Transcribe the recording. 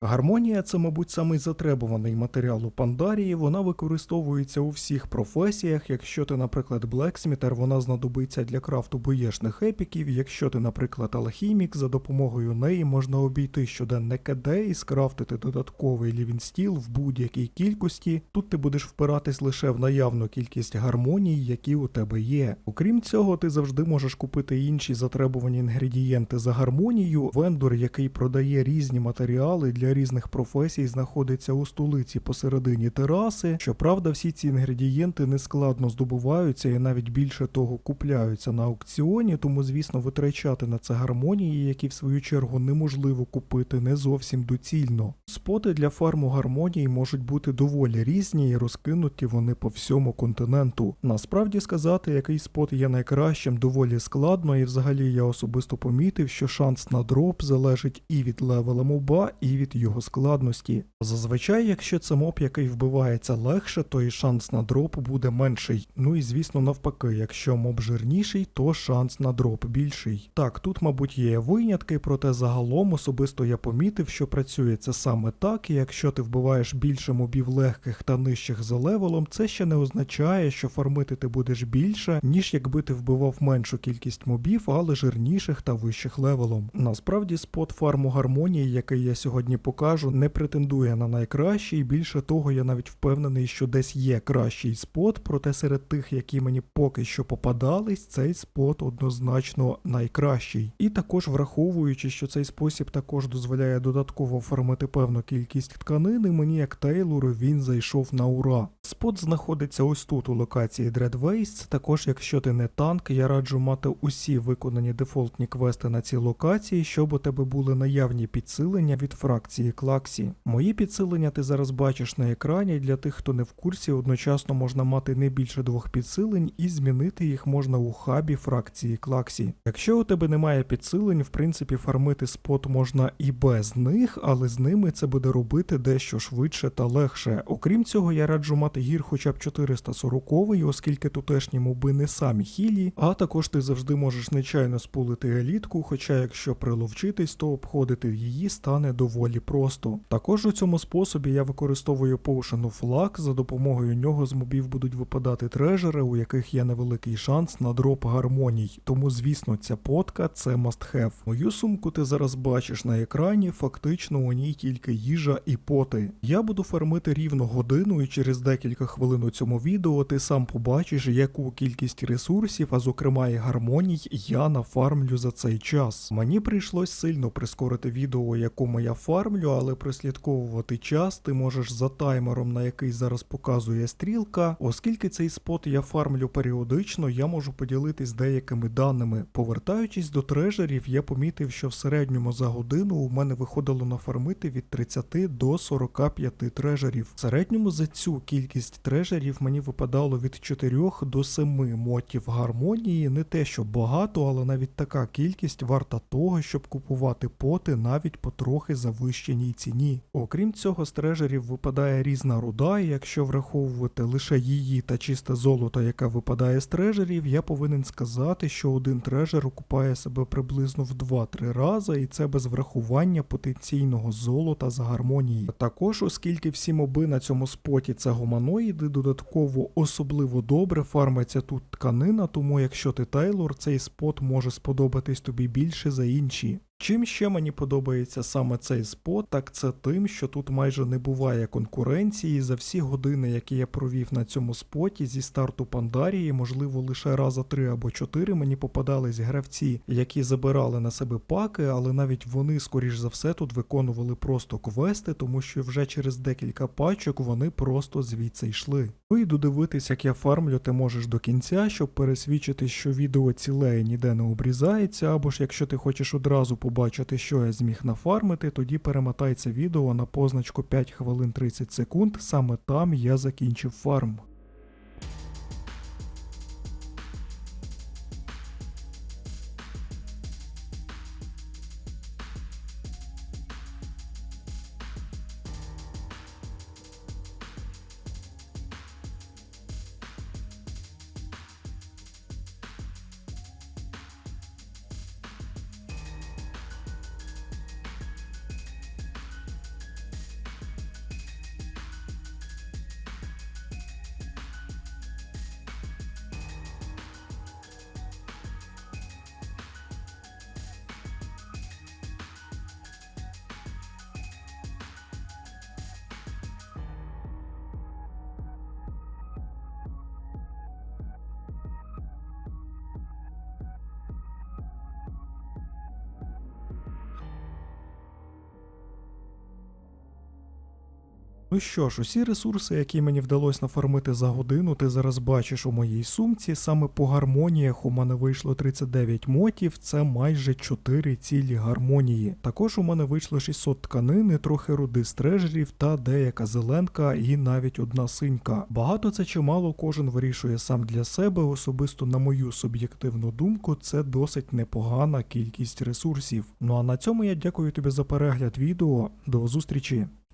Гармонія це, мабуть, самий затребуваний матеріал у Пандарії. Вона використовується у всіх професіях. Якщо ти, наприклад, блексмітер, вона знадобиться для крафту боєшних епіків. Якщо ти, наприклад, алхімік, за допомогою неї можна обійти щоденне КД і скрафтити додатковий лівінстіл в будь-якій кількості. Тут ти будеш впиратись лише в наявну кількість гармоній, які у тебе є. Окрім цього, ти завжди можеш купити інші затребувані інгредієнти за гармонію. Вендор, який продає різні матеріали для різних професій, знаходиться у столиці посередині тераси. Щоправда, всі ці інгредієнти нескладно здобуваються і навіть більше того купляються на аукціоні, тому, звісно, витрачати на це гармонії, які в свою чергу неможливо купити, не зовсім доцільно. Споти для фарму гармонії можуть бути доволі різні і розкинуті вони по всьому континенту. Насправді сказати, який спот є найкращим, доволі складно, і взагалі я особисто помітив, що шанс на дроп залежить і від левела моба, і від його складності. Зазвичай, якщо це моб, який вбивається легше, то і шанс на дроп буде менший. Ну і звісно, навпаки, якщо моб жирніший, то шанс на дроп більший. Так, тут, мабуть, є винятки, проте загалом особисто я помітив, що працює це саме так, і якщо ти вбиваєш більше мобів легких та нижчих за левелом, це ще не означає, що фармити ти будеш більше, ніж якби ти вбивав меншу кількість мобів, але жирніших та вищих левелом. Насправді спот фарму гармонії, який я сьогодні покажу, не претендує на найкращий. Більше того, я навіть впевнений, що десь є кращий спот, проте серед тих, які мені поки що попадались, цей спот однозначно найкращий. І також враховуючи, що цей спосіб також дозволяє додатково оформити певну кількість тканини, мені як Тейлору він зайшов на ура. Спот знаходиться ось тут у локації Dread Waste. Також, якщо ти не танк, я раджу мати усі виконані дефолтні квести на цій локації, щоб у тебе були наявні підсилення від фракції Клаксі. Мої підсилення ти зараз бачиш на екрані. Для тих, хто не в курсі, одночасно можна мати не більше двох підсилень, і змінити їх можна у хабі фракції Клаксі. Якщо у тебе немає підсилень, в принципі, фармити спот можна і без них, але з ними це буде робити дещо швидше та легше. Окрім цього, я раджу мати гір хоча б 440, оскільки тутешні моби не самі хілі, а також ти завжди можеш нечайно спулити елітку, хоча якщо приловчитись, то обходити її стане доволі просто. Також у цьому способі я використовую Potion of Luck, за допомогою нього з мобів будуть випадати трежери, у яких є невеликий шанс на дроп гармоній. Тому, звісно, ця потка це must have. Мою сумку ти зараз бачиш на екрані, фактично у ній тільки їжа і поти. Я буду фармити рівно годину, і через декілька хвилин у цьому відео ти сам побачиш, яку кількість ресурсів, а зокрема і гармоній, я нафармлю за цей час. Мені прийшлось сильно прискорити відео, якому я фармлю, але прослідковувати час ти можеш за таймером, на який зараз показує стрілка. Оскільки цей спот я фармлю періодично, я можу поділитись деякими даними. Повертаючись до трежерів, я помітив, що в середньому за годину у мене виходило нафармити від 30 до 45 трежерів. В середньому за цю кількість трежерів мені випадало від 4 до 7 мотів гармонії. Не те, що багато, але навіть така кількість варта того, щоб купувати поти навіть по трохи завищеній ціні. Окрім цього, з трежерів випадає різна руда, і якщо враховувати лише її та чисте золото, яке випадає з трежерів, я повинен сказати, що один трежер окупає себе приблизно в 2-3 рази, і це без врахування потенційного золота з гармонії. Також, оскільки всі моби на цьому споті це гуманоїди, додатково особливо добре фармиться тут тканина, тому якщо ти Тейлор, цей спот може сподобатись тобі більше за інші. Чим ще мені подобається саме цей спот, так це тим, що тут майже не буває конкуренції. За всі години, які я провів на цьому споті зі старту Пандарії, можливо, лише раза три або чотири мені попадались гравці, які забирали на себе паки, але навіть вони, скоріш за все, тут виконували просто квести, тому що вже через декілька пачок вони просто звідси йшли. Вийду дивитись, як я фармлю, ти можеш до кінця, щоб пересвідчити, що відео ціле і ніде не обрізається, або ж якщо ти хочеш одразу побачити, що я зміг нафармити, тоді перемотай це відео на позначку 5 хвилин 30 секунд, саме там я закінчив фарм. Ну що ж, усі ресурси, які мені вдалося нафармити за годину, ти зараз бачиш у моїй сумці. Саме по гармоніях у мене вийшло 39 мотів, це майже 4 цілі гармонії. Також у мене вийшло 600 тканини, трохи руди з трежерів та деяка зеленка і навіть одна синька. Багато це чи мало кожен вирішує сам для себе. Особисто на мою суб'єктивну думку, це досить непогана кількість ресурсів. Ну а на цьому я дякую тобі за перегляд відео. До зустрічі!